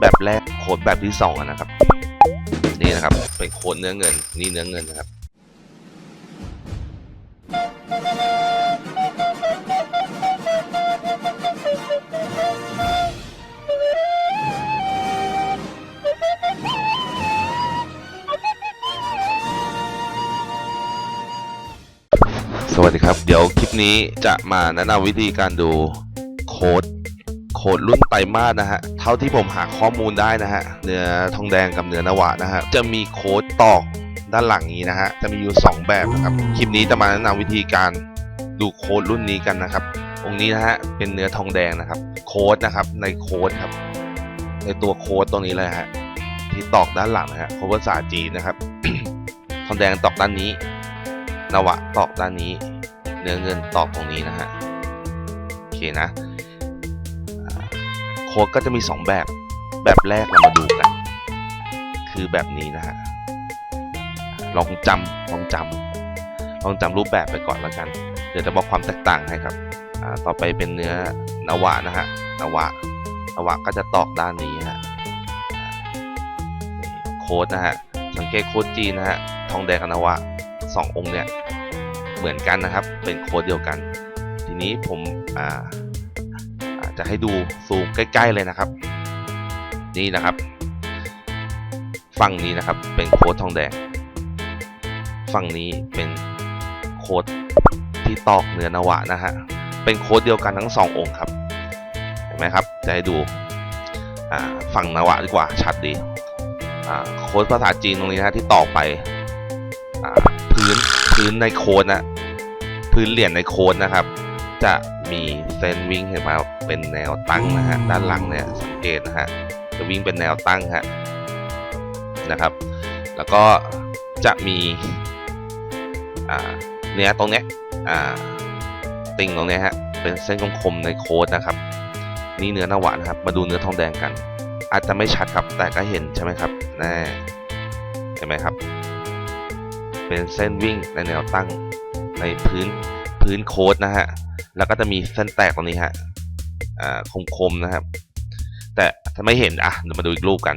แบบแรกโค้ดแบบที่สองอะนะครับ นี่นะครับ เป็นโค้ดเนื้อเงิน นี่เนื้อเงินนะครับสวัสดีครับ เดี๋ยวคลิปนี้จะมาแนะนำวิธีการดูโค้ดโค้ดรุ่นไตรมาสนะฮะ เท่าที่ผมหาข้อมูลได้นะฮะเนื้อทองแดงกับเนื้อนวะนะฮะจะมีโค้ดตอกด้านหลังนี้นะฮะจะมีอยู่ 2 แบบนะครับคลิปนี้จะมาแนะนำวิธีการดูโค้ดรุ่นนี้กันนะครับ องค์นี้นะฮะเป็นเนื้อทองแดงนะครับ โค้ดนะครับในโค้ดครับในตัวโค้ดตรงนี้เลยฮะที่ตอกด้านหลังนะฮะโค้ดภาษาจีนนะครับทองแดงตอกด้านนี้นวะตอกด้านนี้ เนื้อเงินตอกตรงนี้นะฮะโอเคนะอ่า โค้ดก็จะมี 2 แบบ แบบแรกเรามาดูกัน คือแบบนี้นะฮะ ลองจำลองจำลองจำรูปแบบไปก่อนแล้วกัน เดี๋ยวจะบอกความแตกต่างให้ครับ ต่อไปเป็นเนื้อนวะนะฮะ นวะ นวะก็จะตอกด้านนี้ฮะ โค้ดนะฮะ สังเกตโค้ดจีนนะฮะ ทองแดงกับนวะสององค์เนี่ย เหมือนกันนะครับ เป็นโค้ดเดียวกัน ทีนี้ผม อ่า จะให้ดูซูมใกล้ ๆ เลยนะครับ นี่นะครับ ฝั่งนี้นะครับเป็นโค้ดทองแดง ฝั่งนี้เป็นโค้ดที่ตอกเนื้อนวะนะฮะเป็นโค้ดเดียวกันทั้งสององค์ครับเห็นไหมครับจะให้ดูฝั่งนวะดีกว่าชัดดีโค้ดภาษาจีนตรงนี้นะที่ตอกไปพื้นพื้นในโค้ดนะพื้นเหรียญในโค้ดนะครับ จะมีเส้นวิ่งเห็นไหมครับ เป็นแนวตั้งนะฮะด้านหลังเนี่ยสังเกตนะฮะจะวิ่งเป็นแนวตั้งฮะนะครับ แล้วก็จะมีเนี่ยตรงเนี้ยติ่งตรงเนี้ยฮะเป็นเส้นคมๆในโค้ดนะครับ นี่เนื้อน้าหวะนครับ มาดูเนื้อทองแดงกัน อาจจะไม่ชัดครับแต่ก็เห็นใช่ไหมครับแน่เห็นไหมครับ เป็นเส้นวิ่งในแนวตั้งในพื้นพื้นโค้ดนะฮะแล้วก็จะมีเส้นแตกตรงนี้ฮะ คมๆนะครับ แต่ถ้าไม่เห็นอะเดี๋ยวมาดูอีกรูปกัน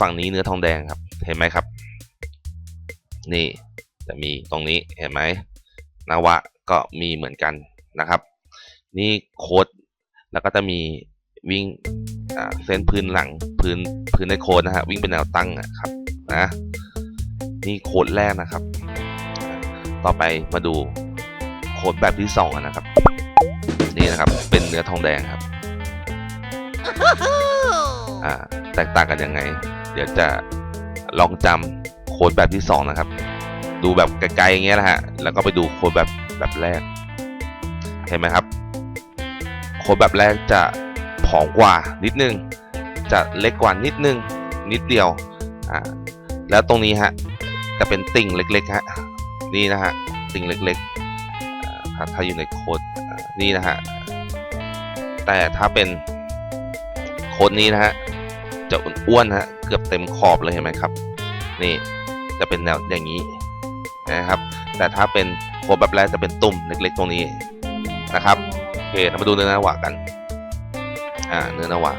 ฝั่งนี้เนื้อทองแดงครับ เห็นไหมครับ นี่จะมีตรงนี้เห็นไหมนวะก็มีเหมือนกันนะครับ นี่โค้ดแล้วก็จะมีวิ่งอ่าเส้นพื้นหลังพื้นพื้นในโค้ดนะฮะวิ่งเป็นแนวตั้งครับนะนี่โค้ดแรกนะครับ ต่อไปมาดูโค้ดแบบที่สองนะครับ นี่นะครับ นเนื้อทองแดงครับอ่าแตกต่างกันยังไง เดี๋ยวจะลองจำโค้ดแบบที่สองนะครับ ดูแบบไกลๆอย่างเงี้ยนะฮะแล้วก็ไปดูโค้ดแบบแบบแรก เห็นไหมครับ โค้ดแบบแรกจะผอมกว่านิดนึง จะเล็กกว่านิดนึง นิดเดียวอ่าแล้วตรงนี้ฮะจะเป็นติ่งเล็กๆฮะนี่นะฮะติ่งเล็กๆอ่าถ้าถ้าอยู่ในโค้ดอ่านี่นะฮะ แต่ถ้าเป็นโค้ดนี้นะฮะจะอ้วนๆฮะเกือบเต็มขอบเลยเห็นไหมครับ นี่จะเป็นแนวอย่างนี้นะครับ แต่ถ้าเป็นโค้ดแบบแรกจะเป็นตุ่มเล็กๆตรงนี้นะครับโอเคเรามาดูเนื้อนวะกันอ่าเนื้อนวะ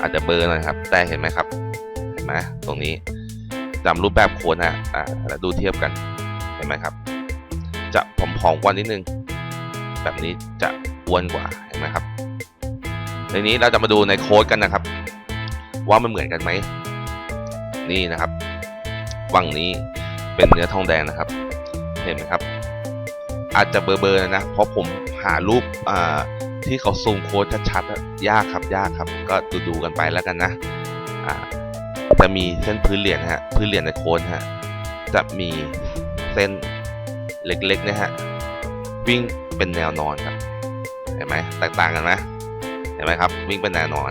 อาจจะเบอร์หน่อยครับ แต่เห็นไหมครับเห็นไหมตรงนี้จำรูปแบบโค้ดนะอ่าแล้วดูเทียบกันเห็นไหมครับ จะผอมๆกว่านิดนึง แบบนี้จะอ้วนกว่าเห็นไหมครับ ทีนี้เราจะมาดูในโค้ดกันนะครับ ว่ามันเหมือนกันไหม นี่นะครับฝั่งนี้เป็นเนื้อทองแดงนะครับ เห็นไหมครับ อาจจะเบลอๆนะ เพราะผมหารูปที่เขาซูมโค้ดชัดๆยากครับยากครับ ก็ดูๆกันไปแล้วกันนะจะมีเส้นพื้นเหรียญนฮะพื้นเหรียญในโค้ดฮะจะมีเส้นเล็กๆนะฮะวิ่งเป็นแนวนอนครับเห็นไหมแตกต่างกันไหม เห็นไหมครับ วิ่งเป็นแนวนอน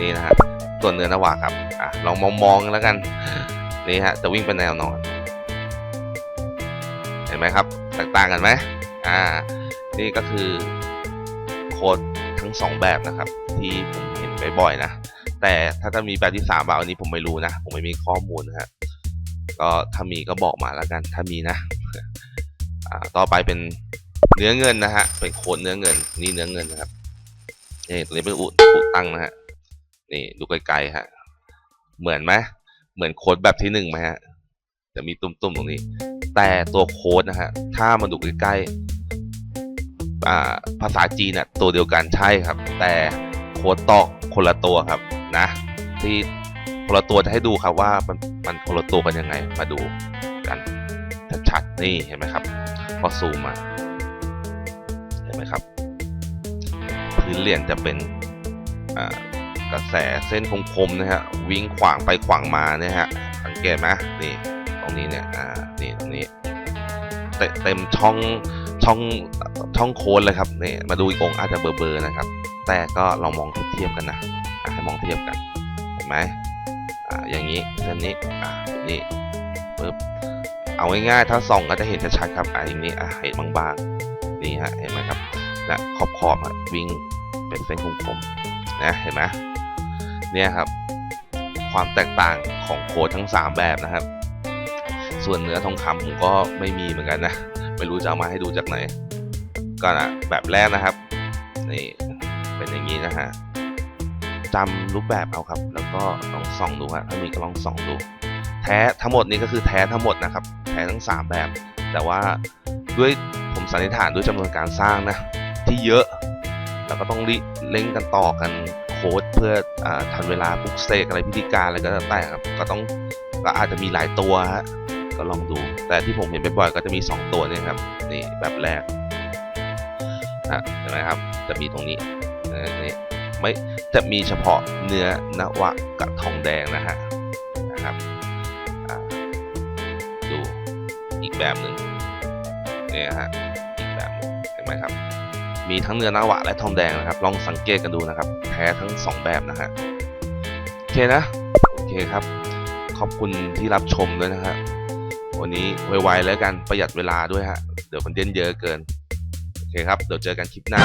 นี่นะฮะส่วนเนื้อนวะครับอะลองมองๆแล้วกันนี่ฮะจะวิ่งเป็นแนวนอน เห็นไหมครับแตกต่างกันไหมอ่า นี่ก็คือโค้ดทั้งสองแบบนะครับ ที่ผมเห็นบ่อยๆนะ แต่ถ้าจะมีแบบที่สามแบบอันนี้ผมไม่รู้นะ ผมไม่มีข้อมูลนะฮะก็ถ้ามีก็บอกมาแล้วกัน ถ้ามีนะอ่าต่อไปเป็นเนื้อเงินนะฮะเป็นโค้ดเนื้อเงินนี่เนื้อเงินนะครับ นี่ตัวนี้เป็นอุอุตั้งนะฮะนี่ดูไกลๆฮะเหมือนไหมเหมือนโค้ดแบบที่หนึ่งไหมฮะจะมีตุ้มๆตรงนี้ แต่ตัวโค้ดนะฮะถ้ามาดูใกล้ๆภาษาจีนน่ะตัวเดียวกันใช่ครับ แต่โค้ดตอกคนละตัวครับนะ ที่คนละตัวจะให้ดูครับว่ามันมันคนละตัวกันยังไงมาดูกันชัดๆนี่เห็นไหมครับพอซูมมาเห็นไหมครับ พื้นเหรียญจะเป็นกระแสเส้นคมๆนะฮะวิ่งขวางไปขวางมาเนี่ยฮะสังเกตไหมนี่ตรงนี้เนี่ยอ่านี่ตรงนี้เต็มช่องช่องช่องโค้ดเลยครับนี่มาดูอีกองอาจจะเบลอๆนะครับ แต่ก็ลองมองเทียบกันนะให้มองเทียบกันเห็นไหมอ่าอย่างนี้เส้นนี้อ่านี่ปึ๊บเอาง่ายๆถ้าส่องก็จะเห็นชัดๆครับอ่าอย่างนี้อะเห็นบางๆนี่ฮะเห็นไหมครับและขอบขอบๆอะวิ่ง เป็นเส้นคมๆนะเห็นไหมเนี่ยครับ ความแตกต่างของโค้ดทั้ง 3 แบบนะครับ ส่วนเนื้อทองคำผมก็ไม่มีเหมือนกันนะ ไม่รู้จะเอามาให้ดูจากไหน ก็นะแบบแรกนะครับนี่เป็นอย่างนี้นะฮะจำรูปแบบเอาครับ แล้วก็ลองส่องดูฮะถ้ามีก็ลองส่องดู แท้ทั้งหมดนี้ก็คือแท้ทั้งหมดนะครับ แท้ทั้ง 3 แบบ แต่ว่าด้วยผมสันนิษฐานด้วยจำนวนการสร้างนะที่เยอะ ก็ต้องรีเล่งกันต่อกันโค้ดเพื่ออทันเวลาปลุกเสกอะไรพิธีการอะไรก็แล้วแต่ครับก็ต้องก็อาจจะมีหลายตัวฮะก็ลองดู แต่ที่ผมเห็นบ่อยๆก็จะมี 2 ตัวนี่ครับนี่แบบแรกนะเห็นไหมครับจะมีตรงนี้นี่ไม่จะมีเฉพาะเนื้อนวะกับทองแดงนะฮะนะครับดูอีกแบบหนึ่งนี่ฮะอีกแบบหนึ่งเห็นไหมครับ มีทั้งเนื้อนาวะและทองแดงนะครับ ลองสังเกตกันดูนะครับแท้ทั้ง 2 แบบนะฮะโอเคนะ โอเคครับ ขอบคุณที่รับชมด้วยนะฮะ วันนี้ไวๆแล้วกันประหยัดเวลาด้วยฮะ เดี๋ยวมันเด่นเยอะเกิน โอเคครับ เดี๋ยวเจอกันคลิปหน้า